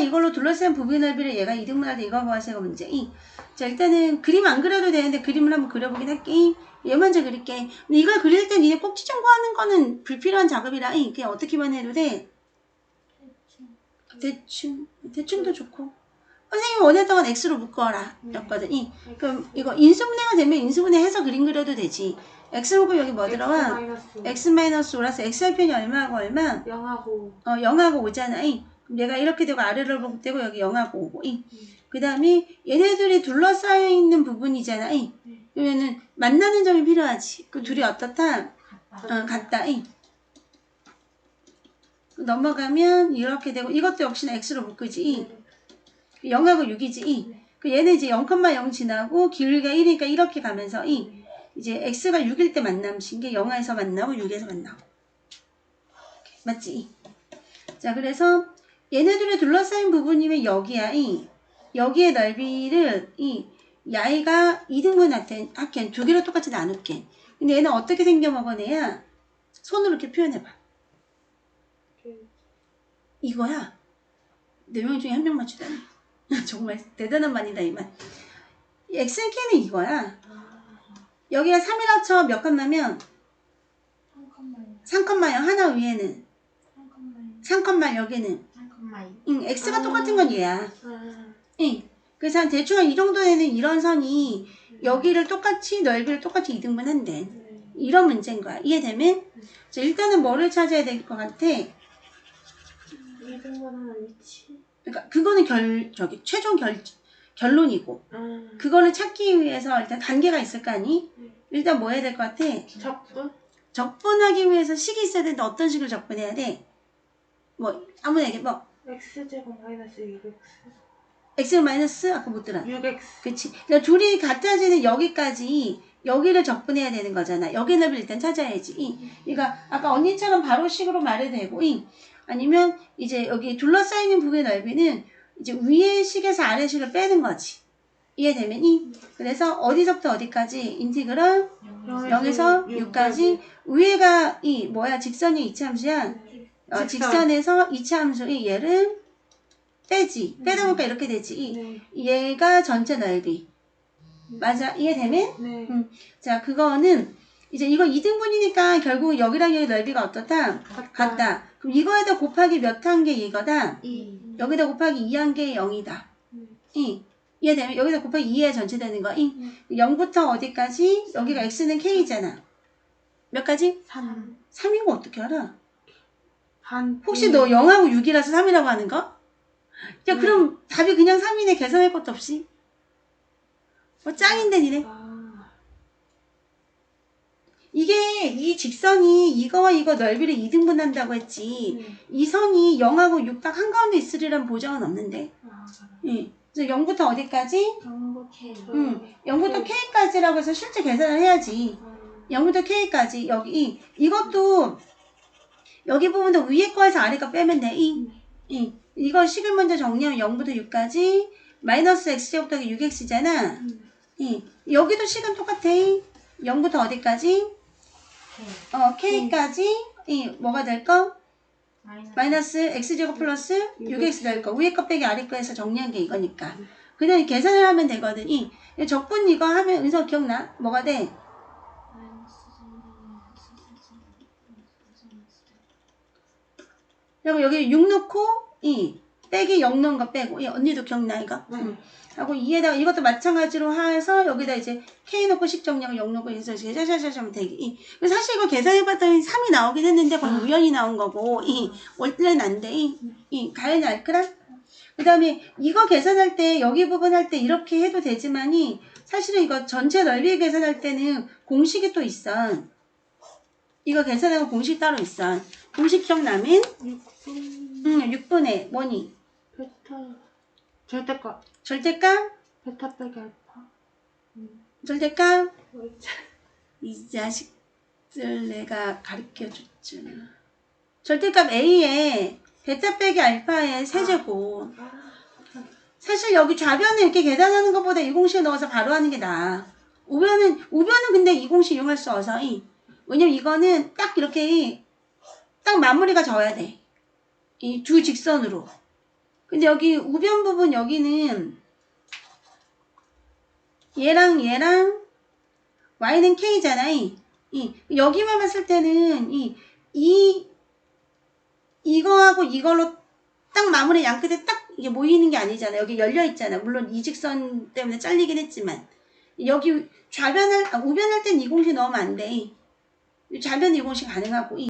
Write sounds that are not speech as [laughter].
이걸로 둘러싼 부분 넓이를 얘가 이등분할 때 이거 구하세요 문제. 이. 자 일단은 그림 안 그려도 되는데 그림을 한번 그려보긴 할게. 이. 얘 먼저 그릴게. 근데 이걸 그릴 때 니네 꼭지 점 구하는 거는 불필요한 작업이라 이. 그냥 어떻게만 해도 돼. 대충 대충도 좋고. 선생님이 원했던 건 X로 묶어라. 였거든. 이. 그럼 이거 인수분해가 되면 인수분해 해서 그림 그려도 되지. X 묶으면 여기 뭐 들어와? X 마이너스 5라서 X의 편이 얼마하고 얼마? 0하고 어, 0하고 5잖아. 이. 얘가 이렇게 되고 아래로 되고 여기 0하고 5고. 이. 그 다음에 얘네들이 둘러싸여 있는 부분이잖아. 이. 그러면은 만나는 점이 필요하지. 그 둘이 어떻다? 어, 같다. 이. 넘어가면 이렇게 되고 이것도 역시나 X로 묶으지. 이. 0하고 6이지. 이. 그 얘는 이제 0,0 지나고 길이가 1이니까 이렇게 가면서 이. 이제 x가 6일 때 만남신 게 0에서 만나고 6에서 만나고 맞지? 이. 자 그래서 얘네들이 둘러싸인 부분이면 여기야 이? 여기의 넓이를 이 야이가 2등분 할텐 할게 두 개로 똑같이 나눌게 근데 얘는 어떻게 생겨 먹어내야 손으로 이렇게 표현해봐. 이거야. 네 명 중에 한 명 맞추다니 [laughs] 정말 대단한 말이다 이말. X는 이거야. 여기가 3일 합쳐 몇 칸나면? 3칸마요. 하나 위에는? 3칸마 여기는 응, x가 똑같은 건 얘야. 응. 그래서 한 대충 한 이 정도에는 이런 선이 여기를 똑같이 넓이를 똑같이 이등분한대 이런 문제인 거야. 이해되면? 자, 일단은 뭐를 찾아야 될 것 같아? 이등분하는 위치 그러니까 그거는 결 저기 최종 결 결론이고 아. 그거를 찾기 위해서 일단 단계가 있을 거 아니? 일단 뭐 해야 될 것 같아? 적분? 적분하기 위해서 식이 있어야 되는데 어떤 식을 적분해야 돼? 뭐 아무나 얘기해. 뭐 x제곱 마이너스 6x x. 마이너스 아까 못 들어 6x 그치. 그러니까 둘이 같아지는 여기까지 여기를 적분해야 되는 거잖아. 여기 넓이를 일단 찾아야지. 이. 그러니까 아까 언니처럼 바로 식으로 말해도 되고 이. 아니면 이제 여기 둘러싸이는 부분의 넓이는 이제 위의 식에서 아래 식을 빼는 거지. 이해되면 이. 그래서 어디서부터 어디까지? 인티그럴 0에서 6까지. 위에가 이 뭐야? 직선이 이차함수야 어, 직선. 직선에서 이차 함수의 얘를 빼지 빼다 보니까 이렇게 되지 이. 네. 얘가 전체 넓이 맞아 이해되면 네. 음. 자 그거는 이제 이거 2등분이니까 결국 여기랑 여기 넓이가 어떻다 같다 그럼 이거에다 곱하기 몇한 게 이거다 2 여기다 곱하기 2한 게 0이다 음. 이 이해되면 여기다 곱하기 2에 전체 되는 거 이. 음. 0부터 어디까지 여기가 x는 k잖아 몇 가지? 3 3인 거 어떻게 알아? 반 혹시 너 0하고 6이라서 3이라고 하는 거? 야 음. 그럼 답이 그냥 3이네 계산할 것도 없이 뭐 짱인데 니네 아, 이게 이 직선이 이거와 이거 넓이를 2등분 한다고 했지 네. 이 선이 0하고 6 딱 한가운데 있으리란 보장은 없는데 아, 예. 그래서 0부터 어디까지? 정보 K 응. 0부터 K까지라고 해서 실제 계산을 해야지 0부터 K까지 여기 이. 이것도 여기 부분도 위에 거에서 아래 거 빼면 돼 이. 이. 이거 식을 먼저 정리하면 0부터 6까지 마이너스 x제곱 더하기 6x잖아 이. 여기도 식은 똑같아 0부터 어디까지? 어, K까지 이 뭐가 될 거? 마이너스 x제곱 플러스 6x 될 거. 위에 거 빼기 아래 거 해서 정리한 게 이거니까. 그냥 계산을 하면 되거든. 이 적분 이거 하면 은서 기억나? 뭐가 돼? 그리고 여기 6 넣고 이 빼기 0 넣은 거 빼고 이 언니도 기억나 이거? 네. 응. 하고 이에다가 이것도 마찬가지로 해서 여기다 이제 K 넣고 식정량 0 넣고 이제 짜자자자 하면 되기. 이. 그래서 사실 이거 계산해봤더니 3이 나오긴 했는데 그건 우연히 나온 거고 이 원래는 안 돼. 이, 이 가연이 알크라? 그 다음에 이거 계산할 때 여기 부분 할 때 이렇게 해도 되지만이 사실은 이거 전체 넓이 계산할 때는 공식이 또 있어. 이거 계산하고 공식 따로 있어. 공식 기억나면 6분 응, 6분의 뭐니? 베타 절대값 절대값? 베타 빼기 알파 절대값? 뭐 있지? 이 자식들 내가 가르쳐 줬잖아. 절대값 A에 베타 빼기 알파의 세제곱. 사실 여기 좌변을 이렇게 계산하는 것보다 이 공식에 넣어서 바로 하는 게 나아. 우변은, 우변은 근데 이 공식 이용할 수 없어. 이. 왜냐면 이거는 딱 이렇게 딱 마무리가 져야 돼. 이 두 직선으로. 근데 여기 우변 부분 여기는 얘랑 얘랑 y는 k잖아. 이, 이 여기만 봤을 때는 이, 이 이거하고 이걸로 딱 마무리 양 끝에 딱 이게 모이는 게 아니잖아. 여기 열려 있잖아. 물론 이 직선 때문에 잘리긴 했지만 여기 좌변을 아, 우변할 땐 이 공식 넣으면 안 돼. 좌변 이 공식 가능하고 이